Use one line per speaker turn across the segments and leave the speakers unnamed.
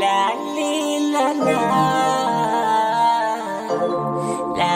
La, li, la, la. La.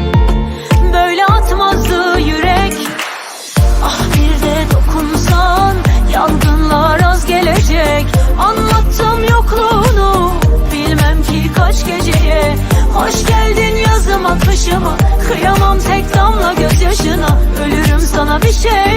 başımı Kıyamam tek damla gözyaşına. Ölürüm sana bir şey.